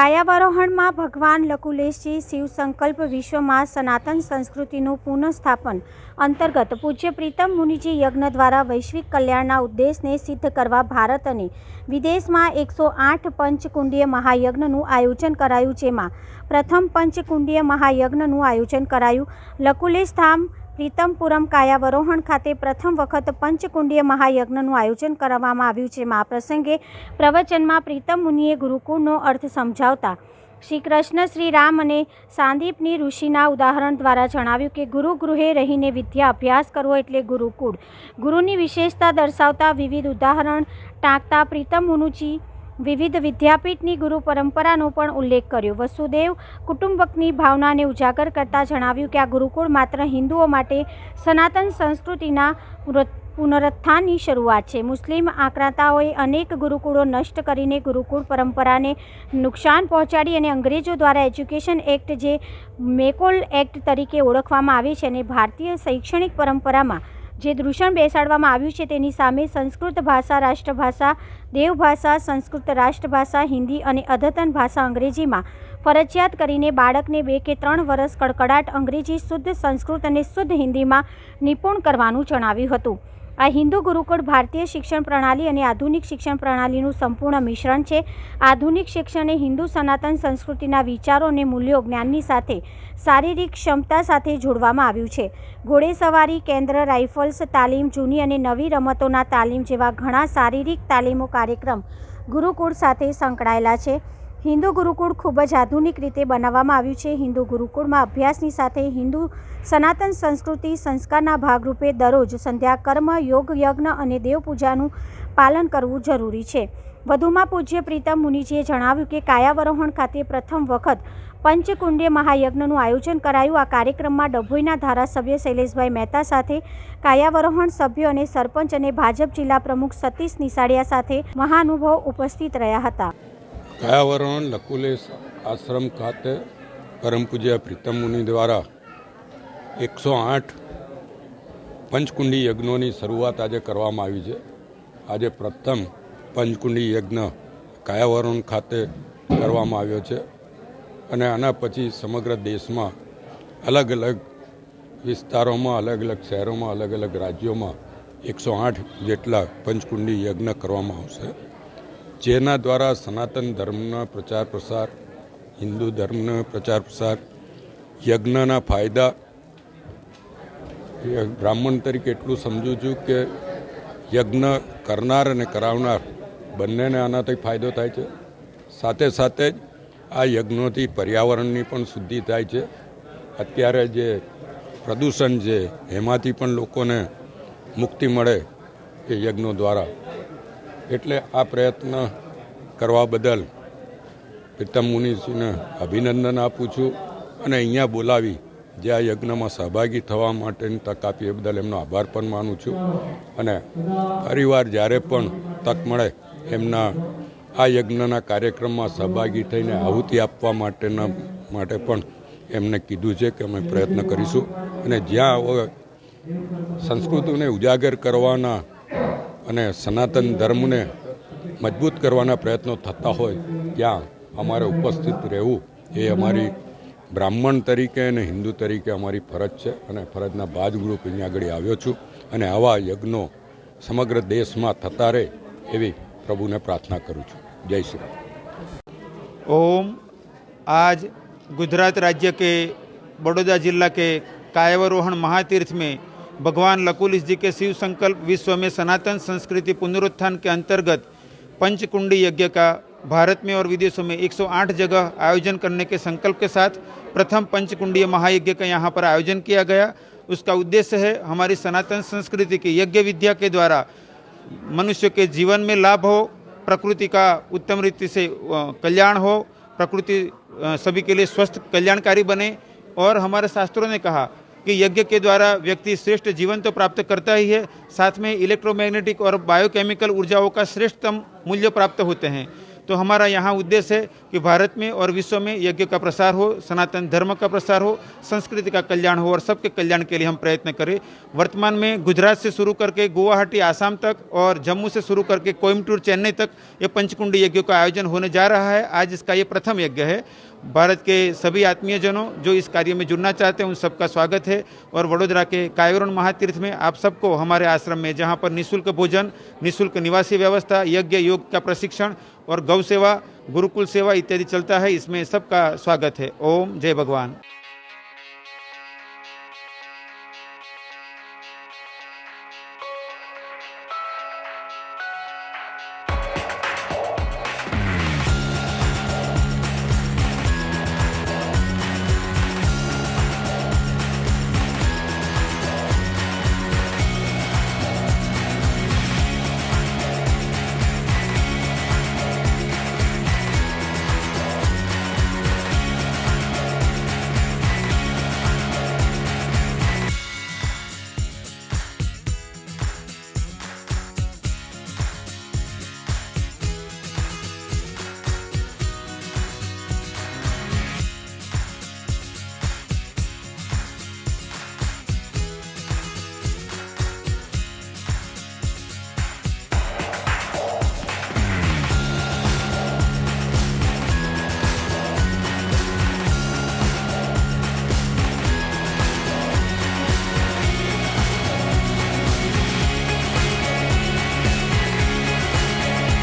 કાયાવરોહણમાં ભગવાન લકુલેશજી શિવ સંકલ્પ વિશ્વમાં સનાતન સંસ્કૃતિનું પુનઃસ્થાપન અંતર્ગત પૂજ્ય પ્રીતમ મુનિજી યજ્ઞ દ્વારા વૈશ્વિક કલ્યાણના ઉદ્દેશને સિદ્ધ કરવા ભારત અને વિદેશમાં એકસો આઠ પંચકુંડીય મહાયજ્ઞનું આયોજન કરાયું, જેમાં પ્રથમ પંચકુંડીય મહાયજ્ઞનું આયોજન કરાયું. લકુલેશ ધામ પ્રીતમપુરમ કાયાવરોહણ ખાતે પ્રથમ વખત પંચકુંડીય મહાયજ્ઞનું આયોજન કરવામાં આવ્યું છે. આ પ્રસંગે પ્રવચનમાં પ્રીતમ મુનિએ ગુરુકુળનો અર્થ સમજાવતા શ્રી કૃષ્ણ શ્રી રામ અને સાંદીપની ઋષિના ઉદાહરણ દ્વારા જણાવ્યું કે ગુરુ ગૃહે રહીને વિદ્યા અભ્યાસ કરવો એટલે ગુરુકુળ. ગુરુની વિશેષતા દર્શાવતા વિવિધ ઉદાહરણ ટાંકતા પ્રીતમ મુનુજી વિવિધ વિદ્યાપીઠની ગુરુ પરંપરાનો પણ ઉલ્લેખ કર્યો. વસુદેવ કુટુંબકની ભાવનાને ઉજાગર કરતા જણાવ્યું કે આ ગુરુકુળ માત્ર હિન્દુઓ માટે સનાતન સંસ્કૃતિના પુનરુત્થાનની શરૂઆત છે. મુસ્લિમ આક્રાંતાઓએ અનેક ગુરુકુળો નષ્ટ કરીને ગુરુકુળ પરંપરાને નુકસાન પહોંચાડી અને અંગ્રેજો દ્વારા એજ્યુકેશન એક્ટ, જે મેકોલ એક્ટ તરીકે ઓળખવામાં આવે છે, અને ભારતીય શૈક્ષણિક પરંપરામાં જે દૂષણ બેસાડવામાં આવ્યું છે તેની સામે સંસ્કૃત ભાષા, રાષ્ટ્રભાષા, દેવભાષા, સંસ્કૃત રાષ્ટ્રભાષા, હિન્દી અને અદ્યતન ભાષા અંગ્રેજીમાં ફરજિયાત કરીને બાળકને બે કે ત્રણ વર્ષ કડકડાટ અંગ્રેજી, શુદ્ધ સંસ્કૃત અને શુદ્ધ હિન્દીમાં નિપુણ કરવાનું જણાવ્યું હતું. આ હિન્દુ ગુરુકુળ ભારતીય શિક્ષણ પ્રણાલી અને આધુનિક શિક્ષણ પ્રણાલીનું સંપૂર્ણ મિશ્રણ છે. આધુનિક શિક્ષણ એ હિન્દુ સનાતન સંસ્કૃતિના વિચારો અને મૂલ્યો જ્ઞાનની સાથે શારીરિક ક્ષમતા સાથે જોડવામાં આવ્યું છે. ઘોડેસવારી, કેન્દ્ર રાઇફલ્સ, તાલીમ જૂની અને નવી રમતોના તાલીમ જેવા ઘણા શારીરિક તાલીમો કાર્યક્રમ ગુરુકુળ સાથે સંકળાયેલા છે. હિન્દુ ગુરુકુળ ખૂબ જ આધુનિક રીતે બનાવવામાં આવ્યું છે. હિન્દુ ગુરુકુળમાં અભ્યાસની સાથે હિન્દુ સનાતન સંસ્કૃતિ સંસ્કારના ભાગરૂપે દરરોજ સંધ્યા કર્મ, યોગ, યજ્ઞ અને દેવપૂજાનું પાલન કરવું જરૂરી છે. વધુમાં પૂજ્ય પ્રીતમ મુનિજીએ જણાવ્યું કે કાયાવરોહણ ખાતે પ્રથમ વખત પંચકુંડીય મહાયજ્ઞનું આયોજન કરાયું. આ કાર્યક્રમમાં ડભોઈના ધારાસભ્ય શૈલેષભાઈ મહેતા સાથે કાયાવરોહણ સભ્યો અને સરપંચ અને ભાજપ જિલ્લા પ્રમુખ સતીશ નિસાડિયા સાથે મહાનુભાવ ઉપસ્થિત રહ્યા હતા. કયાવરણ લકુલેશ આશ્રમ ખાતે પરમ પૂજ્ય પ્રીતમ મુનિ દ્વારા એકસો આઠ પંચકુંડી યજ્ઞોની શરૂઆત આજે કરવામાં આવી છે. આજે પ્રથમ પંચકુંડી યજ્ઞ કાયાવરણ ખાતે કરવામાં આવ્યો છે અને આના પછી સમગ્ર દેશમાં અલગ અલગ વિસ્તારોમાં, અલગ અલગ શહેરોમાં, અલગ અલગ રાજ્યોમાં એકસો આઠ જેટલા પંચકુંડી યજ્ઞ કરવામાં આવશે. જેના દ્વારા સનાતન ધર્મના પ્રચાર પ્રસાર, હિન્દુ ધર્મનો પ્રચાર પ્રસાર, યજ્ઞના ફાયદા બ્રાહ્મણ તરીકે એટલું સમજું છું કે યજ્ઞ કરનાર અને કરાવનાર બંનેને આનાથી ફાયદો થાય છે. સાથે સાથે જ આ યજ્ઞોથી પર્યાવરણની પણ શુદ્ધિ થાય છે. અત્યારે જે પ્રદૂષણ છે એમાંથી પણ લોકોને મુક્તિ મળે એ યજ્ઞો દ્વારા એટલે આ પ્રયત્ન કરવા બદલ પ્રીતમ મુનિસિંહને અભિનંદન આપું છું અને અહીંયા બોલાવી જે આ યજ્ઞમાં સહભાગી થવા માટેની તક આપી એ બદલ એમનો આભાર પણ માનું છું. અને ફરીવાર જ્યારે પણ તક મળે એમના આ યજ્ઞના કાર્યક્રમમાં સહભાગી થઈને આહુતિ આપવા માટેના માટે પણ એમને કીધું છે કે અમે પ્રયત્ન કરીશું. અને જ્યાં સંસ્કૃતિને ઉજાગર કરવાના અને સનાતન ધર્મને મજબૂત કરવાના પ્રયત્નો થતા હોય ત્યાં અમારે ઉપસ્થિત રહેવું એ અમારી બ્રાહ્મણ તરીકે અને હિન્દુ તરીકે અમારી ફરજ છે અને ફરજના ભાજરૂપ અહીંયા આગળ આવ્યો છું અને આવા યજ્ઞો સમગ્ર દેશમાં થતા રહે એવી પ્રભુને પ્રાર્થના કરું છું જય શ્રી રામ ओम आज गुजरात राज्य के बड़ौदा जिला के कायवरोहण महातीर्थ में भगवान लकुलिस जी के शिव संकल्प विश्व में सनातन संस्कृति पुनरुत्थान के अंतर्गत पंचकुंडी यज्ञ का भारत में और विदेशों में 108 जगह आयोजन करने के संकल्प के साथ प्रथम पंचकुंडीय महायज्ञ का यहाँ पर आयोजन किया गया। उसका उद्देश्य है हमारी सनातन संस्कृति की यज्ञ विद्या के द्वारा मनुष्य के जीवन में लाभ हो, प्रकृति का उत्तम रीति से कल्याण हो, प्रकृति सभी के लिए स्वस्थ कल्याणकारी बने। और हमारे शास्त्रों ने कहा कि यज्ञ के द्वारा व्यक्ति श्रेष्ठ जीवन तो प्राप्त करता ही है साथ में इलेक्ट्रोमैग्नेटिक और बायोकेमिकल ऊर्जाओं का श्रेष्ठतम मूल्य प्राप्त होते हैं तो हमारा यहाँ उद्देश्य है कि भारत में और विश्व में यज्ञ का प्रसार हो, सनातन धर्म का प्रसार हो, संस्कृति का कल्याण हो और सबके कल्याण के लिए हम प्रयत्न करें। वर्तमान में गुजरात से शुरू करके गुवाहाटी, आसाम तक और जम्मू से शुरू करके कोयमटूर चेन्नई तक ये पंचकुंडी यज्ञों का आयोजन होने जा रहा है। आज इसका ये प्रथम यज्ञ है। भारत के सभी आत्मीयजनों, जो इस कार्य में जुड़ना चाहते हैं, उन सबका स्वागत है। और वडोदरा के कायवरण महातीर्थ में आप सबको हमारे आश्रम में, जहाँ पर निःशुल्क भोजन, निःशुल्क निवासी व्यवस्था, यज्ञ, योग का प्रशिक्षण और गौ सेवा गुरुकुल सेवा इत्यादि चलता है इसमें सबका स्वागत है ओम जय भगवान